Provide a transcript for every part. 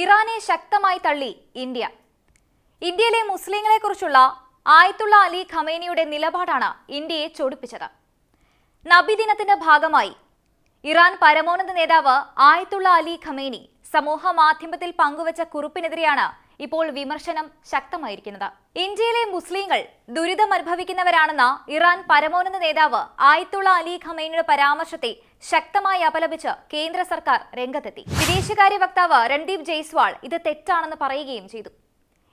ഇറാനെ ശക്തമായി തള്ളി ഇന്ത്യ. ഇന്ത്യയിലെ മുസ്ലിങ്ങളെക്കുറിച്ചുള്ള ആയത്തുള്ള അലി ഖമേനിയുടെ നിലപാടാണ് ഇന്ത്യയെ ചൊടിപ്പിച്ചത്. നബിദിനത്തിന്റെ ഭാഗമായി ഇറാൻ പരമോന്നത നേതാവ് ആയത്തുള്ള അലി ഖമേനി സമൂഹ മാധ്യമത്തിൽ പങ്കുവച്ച കുറിപ്പിനെതിരെയാണ് ഇപ്പോൾ വിമർശനം ശക്തമായിരിക്കുന്നത്. ഇന്ത്യയിലെ മുസ്ലിങ്ങൾ ദുരിതമനുഭവിക്കുന്നവരാണെന്ന ഇറാൻ പരമോന്നത നേതാവ് ആയത്തുള്ള അലി ഖമേനിയുടെ പരാമർശത്തെ ശക്തമായി അപലപിച്ച് കേന്ദ്ര സർക്കാർ രംഗത്തെത്തി. വിദേശകാര്യ വക്താവ് രൺദീപ് ജയ്സ്വാൾ ഇത് തെറ്റാണെന്ന് പറയുകയും ചെയ്തു.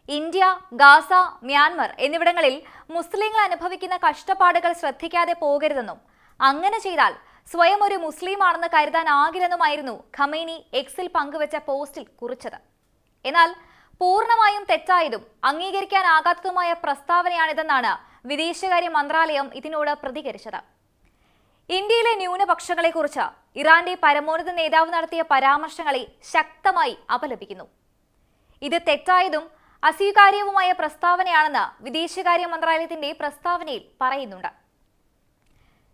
ഇന്ത്യ ഗാസ മ്യാൻമർ എന്നിവിടങ്ങളിൽ മുസ്ലിങ്ങൾ അനുഭവിക്കുന്ന കഷ്ടപ്പാടുകൾ ശ്രദ്ധിക്കാതെ പോകരുതെന്നും അങ്ങനെ ചെയ്താൽ സ്വയം ഒരു മുസ്ലിമാണെന്ന് കരുതാനാകില്ലെന്നുമായിരുന്നു ഖമേനി എക്സിൽ പങ്കുവച്ച പോസ്റ്റിൽ കുറിച്ചത്. എന്നാൽ പൂർണമായും തെറ്റായതും അംഗീകരിക്കാനാകാത്തതുമായ പ്രസ്താവനയാണിതെന്നാണ് വിദേശകാര്യ മന്ത്രാലയം ഇതിനോട് പ്രതികരിച്ചത്. ഇന്ത്യയിലെ ന്യൂനപക്ഷങ്ങളെക്കുറിച്ച് ഇറാന്റെ പരമോന്നത നേതാവ് നടത്തിയ പരാമർശങ്ങളെ ശക്തമായി അപലപിക്കുന്നു. ഇത് തെറ്റായതും അസ്വീകാര്യവുമായ പ്രസ്താവനയാണെന്ന് വിദേശകാര്യ മന്ത്രാലയത്തിന്റെ പ്രസ്താവനയിൽ പറയുന്നുണ്ട്.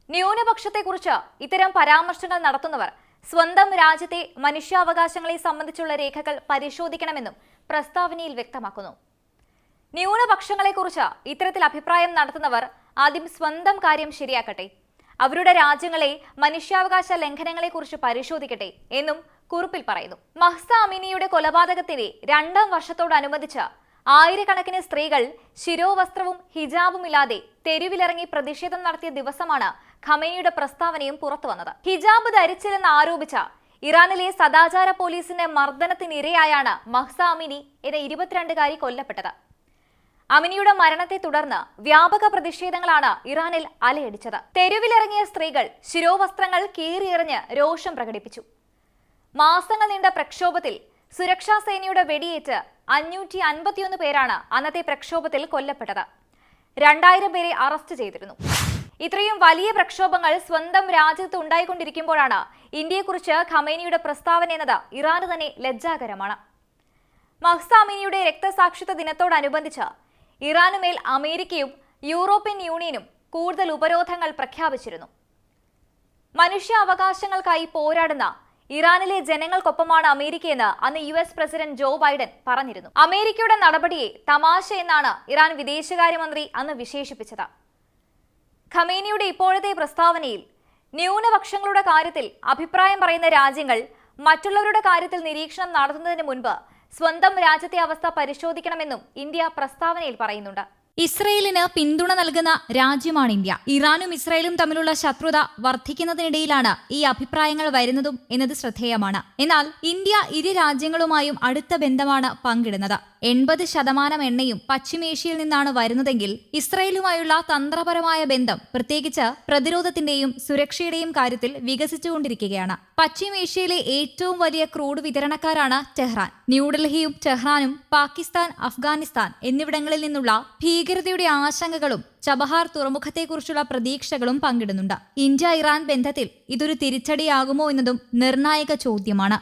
ന്യൂനപക്ഷത്തെക്കുറിച്ച് ഇത്തരം പരാമർശങ്ങൾ നടത്തുന്നവർ സ്വന്തം രാജ്യത്തെ മനുഷ്യാവകാശങ്ങളെ സംബന്ധിച്ചുള്ള രേഖകൾ പരിശോധിക്കണമെന്നും പ്രസ്താവനയിൽ വ്യക്തമാക്കുന്നു. ന്യൂനപക്ഷങ്ങളെക്കുറിച്ച് ഇത്തരത്തിൽ അഭിപ്രായം നടത്തുന്നവർ ആദ്യം സ്വന്തം കാര്യം ശരിയാക്കട്ടെ അവരുടെ രാജ്യങ്ങളെ മനുഷ്യാവകാശ ലംഘനങ്ങളെക്കുറിച്ച് പരിശോധിക്കട്ടെ എന്നും കുറിപ്പിൽ പറയുന്നു. മഹ്സ അമിനിയുടെ കൊലപാതകത്തിന്റെ രണ്ടാം വർഷത്തോടനുബന്ധിച്ച് ആയിരക്കണക്കിന് സ്ത്രീകൾ ശിരോവസ്ത്രവും ഹിജാബും ഇല്ലാതെ തെരുവിലിറങ്ങി പ്രതിഷേധം നടത്തിയ ദിവസമാണ് ഖമേനിയുടെ പ്രസ്താവനയും പുറത്തുവന്നത് ഹിജാബ് ധരിച്ചില്ലെന്ന് ആരോപിച്ച ഇറാനിലെ സദാചാര പോലീസിന്റെ മർദ്ദനത്തിനിരയായാണ് മഹ്സ അമിനി എന്ന ഇരുപത്തിരണ്ടുകാരി കൊല്ലപ്പെട്ടത്. അമിനിയുടെ മരണത്തെ തുടർന്ന് വ്യാപക പ്രതിഷേധങ്ങളാണ് ഇറാനിൽ അലയടിച്ചത്. തെരുവിലിറങ്ങിയ സ്ത്രീകൾ ശിരോവസ്ത്രങ്ങൾ കീറിയെറിഞ്ഞ് രോഷം പ്രകടിപ്പിച്ചു. മാസങ്ങൾ നീണ്ട പ്രക്ഷോഭത്തിൽ സുരക്ഷാ സേനയുടെ വെടിയേറ്റ് അഞ്ഞൂറ്റി അൻപത്തിയൊന്ന് പേരാണ് അന്നത്തെ പ്രക്ഷോഭത്തിൽ കൊല്ലപ്പെട്ടത്. രണ്ടായിരം പേരെ അറസ്റ്റ് ചെയ്തിരുന്നു. ഇത്രയും വലിയ പ്രക്ഷോഭങ്ങൾ സ്വന്തം രാജ്യത്ത് ഉണ്ടായിക്കൊണ്ടിരിക്കുമ്പോഴാണ് ഇന്ത്യയെക്കുറിച്ച് ഖമേനിയുടെ പ്രസ്താവന എന്നത് ഇറാന് തന്നെ ലജ്ജാകരമാണ്. മഹ്സാമിനിയുടെ രക്തസാക്ഷിത്വ ദിനത്തോടനുബന്ധിച്ച് ഇറാനുമേൽ അമേരിക്കയും യൂറോപ്യൻ യൂണിയനും കൂടുതൽ ഉപരോധങ്ങൾ പ്രഖ്യാപിച്ചിരുന്നു. മനുഷ്യാവകാശങ്ങൾക്കായി പോരാടുന്ന ഇറാനിലെ ജനങ്ങൾക്കൊപ്പമാണ് അമേരിക്കയെന്ന് അന്ന് U S president Joe Biden പറഞ്ഞിരുന്നു. അമേരിക്കയുടെ നടപടിയെ തമാശ എന്നാണ് ഇറാൻ വിദേശകാര്യമന്ത്രി അന്ന് വിശേഷിപ്പിച്ചത്. ഖമേനിയുടെ ഇപ്പോഴത്തെ പ്രസ്താവനയിൽ ന്യൂനപക്ഷങ്ങളുടെ കാര്യത്തിൽ അഭിപ്രായം പറയുന്ന രാജ്യങ്ങൾ മറ്റുള്ളവരുടെ കാര്യത്തിൽ നിരീക്ഷണം നടത്തുന്നതിന് മുൻപ് സ്വന്തം രാജ്യത്തെ അവസ്ഥ പരിശോധിക്കണമെന്നും ഇന്ത്യ പ്രസ്താവനയിൽ പറയുന്നുണ്ട്. ഇസ്രയേലിന് പിന്തുണ നൽകുന്ന രാജ്യമാണ് ഇന്ത്യ. ഇറാനും ഇസ്രയേലും തമ്മിലുള്ള ശത്രുത വർദ്ധിക്കുന്നതിനിടയിലാണ് ഈ അഭിപ്രായങ്ങൾ വരുന്നതും എന്നത് ശ്രദ്ധേയമാണ്. എന്നാൽ ഇന്ത്യ ഇരു രാജ്യങ്ങളുമായും അടുത്ത ബന്ധമാണ് പങ്കിടുന്നത്. എൺപത് ശതമാനം എണ്ണയും പശ്ചിമേഷ്യയിൽ നിന്നാണ് വരുന്നതെങ്കിൽ ഇസ്രയേലുമായുള്ള തന്ത്രപരമായ ബന്ധം പ്രത്യേകിച്ച് പ്രതിരോധത്തിന്റെയും സുരക്ഷയുടെയും കാര്യത്തിൽ വികസിച്ചുകൊണ്ടിരിക്കുകയാണ്. പശ്ചിമേഷ്യയിലെ ഏറ്റവും വലിയ ക്രൂഡ് വിതരണക്കാരാണ് ടെഹ്റാൻ. ന്യൂഡൽഹിയും ടെഹ്റാനും പാകിസ്ഥാൻ അഫ്ഗാനിസ്ഥാൻ എന്നിവിടങ്ങളിൽ നിന്നുള്ള ഭീകരതയുടെ ആശങ്കകളും ചബഹാർ തുറമുഖത്തെക്കുറിച്ചുള്ള പ്രതീക്ഷകളും പങ്കിടുന്നുണ്ട്. ഇന്ത്യ ഇറാൻ ബന്ധത്തിൽ ഇതൊരു തിരിച്ചടിയാകുമോ എന്നതും നിർണായക ചോദ്യമാണ്.